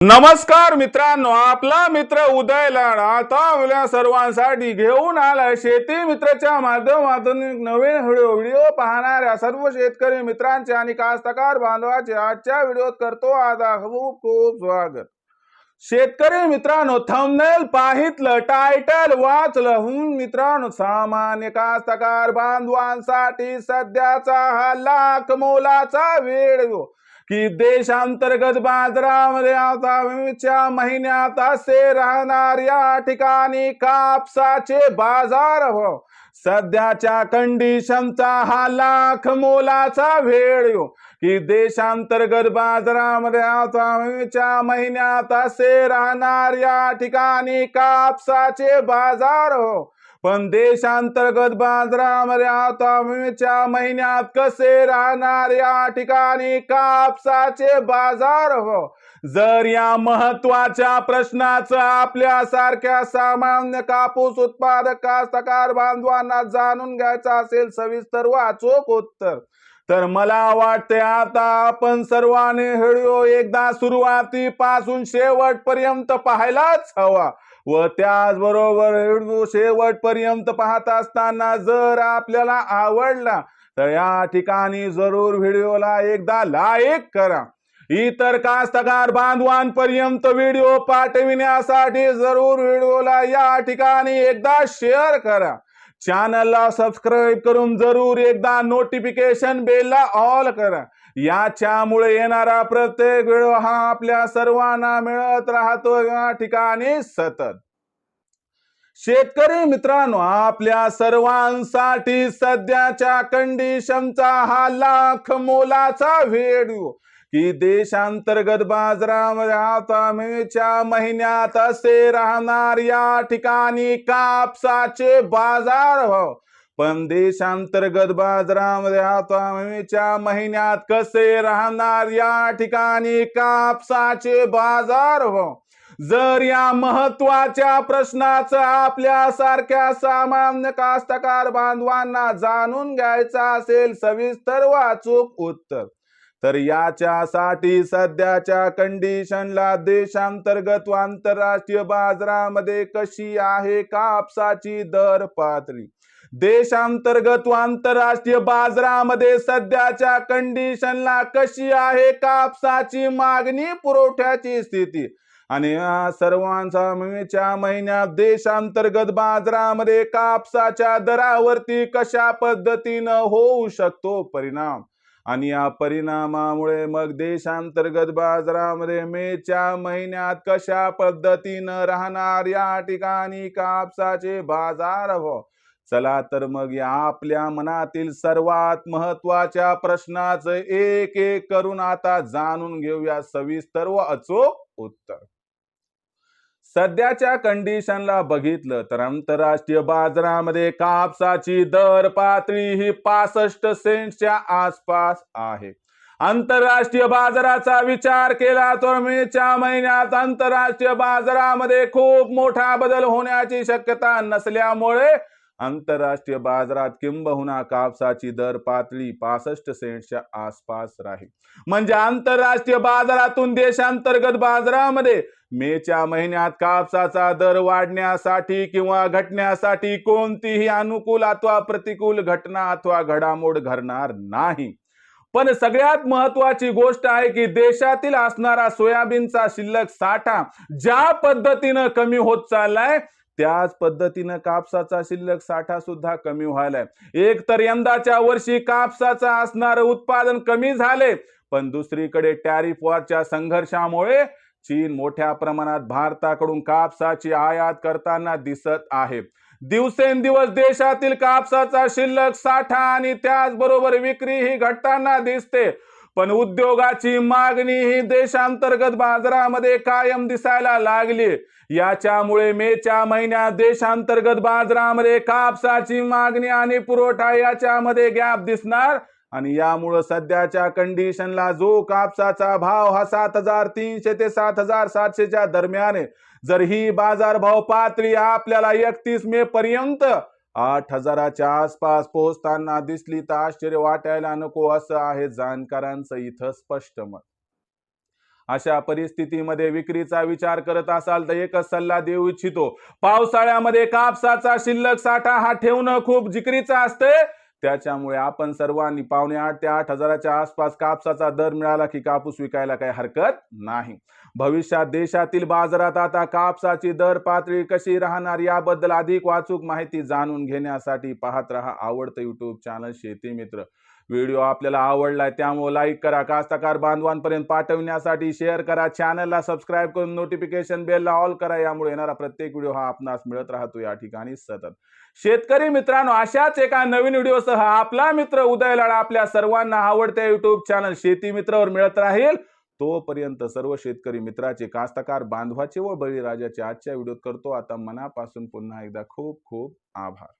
नमस्कार मित्रांनो आपला मित्र उदय लाड आता आपल्या सर्वांसाठी घेऊन आलाय शेती मित्रच्या माध्यमातून नवीन व्हिडिओ. पाहणाऱ्या सर्व शेतकरी मित्रांचे आणि कास्तकार बांधवाचे आजच्या व्हिडिओत करतो आता खूप खूप स्वागत. शेतकरी मित्रांनो थंबनेल पाहितलं टायटल वाचलं. हून मित्रांनो सामान्य कास्तकार बांधवांसाठी सध्याचा हा लाख मोलाचा व्हिडिओ की देशांतर्गत बाजारामध्ये आता महिन्यात असे राहणार या ठिकाणी कापसाचे बाजार. हो सध्याच्या कंडिशनचा हा लाख मोलाचा व्हिडिओ की देशांतर्गत बाजारामध्ये आता महिन्यात असे राहणार या ठिकाणी कापसाचे बाजार. हो पण देशांतर्गत बाजारामध्ये आता महिन्यात कसे राहणार? या ठिकाणी कापसाचे बाजार हो. जर या महत्त्वाच्या प्रश्नाचं आपल्या सारख्या सामान्य कापूस उत्पादक कास्तकार बांधवांना जाणून घ्यायचं असेल सविस्तर व उत्तर. तर मला वाटते आता आपण सर्वांनी व्हिडिओ एकदा सुरुवातीपासून शेवटपर्यंत पाहायलाच हवा. व त्याचबरोबर शेवटपर्यंत पाहत असताना जर आपल्याला आवडला तर या ठिकाणी जरूर व्हिडिओला एकदा लाईक करा. इतर कास्तकार बांधवांपर्यंत व्हिडिओ पाठविण्यासाठी जरूर व्हिडिओला या ठिकाणी एकदा शेअर करा. चॅनलला सबस्क्राईब करून जरूर एकदा नोटिफिकेशन बेलला ऑल करा. याच्यामुळे येणारा प्रत्येक वेळ हा आपल्या सर्वांना मिळत राहतो या ठिकाणी सतत. शेतकरी मित्रांनो आपल्या सर्वांसाठी सध्याच्या कंडिशनचा हा लाख मोलाचा व्हिडिओ की देशांतर्गत बाजारामध्ये आता मेच्या महिन्यात असे राहणार या ठिकाणी कापसाचे बाजार भाव पण देशांतर्गत बाजारामध्ये आता मेच्या महिन्यात कसे राहणार या ठिकाणी कापसाचे बाजार भाव जर या महत्त्वाच्या प्रश्नाचं आपल्या सारख्या सामान्य कास्तकार बांधवांना जाणून घ्यायचं असेल सविस्तर वाचूक उत्तर. तर याच्यासाठी सध्याच्या कंडिशनला देशांतर्गत व आंतरराष्ट्रीय बाजारामध्ये कशी आहे कापसाची दर पातळी? देशांतर्गत व आंतरराष्ट्रीय बाजारामध्ये सध्याच्या कंडिशनला कशी आहे कापसाची मागणी? पुरवठ्याची स्थिती. आणि या सर्वांचा मेच्या महिन्यात देशांतर्गत बाजारामध्ये कापसाच्या दरावरती कशा पद्धतीनं होऊ शकतो परिणाम? आणि या परिणामामुळे मग देशांतर्गत बाजारामध्ये मेच्या महिन्यात कशा पद्धतीनं राहणार या ठिकाणी कापसाचे बाजार? हो. चला तर मग या आपल्या मनातील सर्वात महत्त्वाच्या प्रश्नाचं एक एक करून आता जाणून घेऊया सविस्तर व अचूक उत्तर. सध्याच्या कंडिशनला बघितलं तर आंतरराष्ट्रीय बाजारामध्ये कापसाची दर पातळी ही पासष्ट सेंटच्या आसपास आहे. आंतरराष्ट्रीय बाजाराचा विचार केला तर मेच्या महिन्यात आंतरराष्ट्रीय बाजारामध्ये खूप मोठा बदल होण्याची शक्यता नसल्यामुळे आंतरराष्ट्रीय बाजारात किंबहुना कापसाची दर पातळी पासष्ट सेंटच्या आसपास राहील. म्हणजे आंतरराष्ट्रीय बाजारातून देशांतर्गत बाजारामध्ये मेच्या महिन्यात कापसाचा दर वाढण्यासाठी किंवा घटण्यासाठी कोणतीही अनुकूल अथवा प्रतिकूल घटना अथवा घडामोड घडणार नाही. पण सगळ्यात महत्वाची गोष्ट आहे की देशातील असणारा सोयाबीनचा शिल्लक साठा ज्या पद्धतीनं कमी होत चाललाय त्याच पद्धतीनं कापसाचा शिल्लक साठा सुद्धा कमी व्हायलाय. एक तर यंदाच्या वर्षी कापसाचं असणारं उत्पादन कमी झाले पण दुसरीकडे टॅरिफ वॉरच्या संघर्षामुळे चीन मोठ्या प्रमाणात भारताकडून कापसाची आयात करताना दिसत आहे. दिवसेंदिवस देशातील कापसाचा शिल्लक साठा आणि त्याचबरोबर विक्री ही घटताना दिसते. पण उद्योगाची मागणी ही देशांतर्गत बाजारामध्ये कायम दिसायला लागली. याच्यामुळे मेच्या महिन्यात देशांतर्गत बाजारामध्ये कापसाची मागणी आणि पुरवठा याच्यामध्ये गॅप दिसणार आणि यामुळं सध्याच्या कंडिशनला जो कापसाचा भाव हा सात हजार तीनशे ते सात हजार सातशेच्या दरम्यान जर ही बाजारभाव पातळी आपल्याला एकतीस मे पर्यंत आठ हजाराच्या आसपास पोहोचताना दिसली तर आश्चर्य वाटायला नको असं आहे जाणकारांचं इथं स्पष्ट मत. अशा परिस्थितीमध्ये विक्रीचा विचार करत असाल तर एकच सल्ला देऊ इच्छितो. पावसाळ्यामध्ये कापसाचा शिल्लक साठा हा ठेवणं खूप जिकरीचं असते त्याच्यामुळे आपण सर्वांनी पावणे आठ ते आठ हजाराच्या आसपास कापसाचा दर मिळाला की कापूस विकायला काही हरकत नाही. भविष्यात देशातील बाजारात आता कापसाची दर पातळी कशी राहणार याबद्दल अधिक वाचूक माहिती जाणून घेण्यासाठी पाहत रहा आवडतं युट्यूब चॅनल शेती मित्र. व्हिडिओ आपल्याला आवडलाय त्यामुळे लाईक करा. कास्तकार बांधवांपर्यंत पाठवण्यासाठी शेअर करा. चॅनलला सबस्क्राईब करून नोटिफिकेशन बेलला ऑल करा. यामुळे येणारा प्रत्येक व्हिडिओ हा आपणास मिळत राहतो या ठिकाणी सतत. शेतकरी मित्रांनो अशाच एका नवीन व्हिडिओसह आपला मित्र उदय लाडा आपल्या सर्वांना आवडत्या युट्यूब चॅनल शेती मित्रावर मिळत राहील. तोपर्यंत सर्व शेतकरी मित्राचे कास्तकार बांधवाचे व बळीराजाचे आजच्या व्हिडिओत करतो. आता मनापासून पुन्हा एकदा खूप खूप आभार.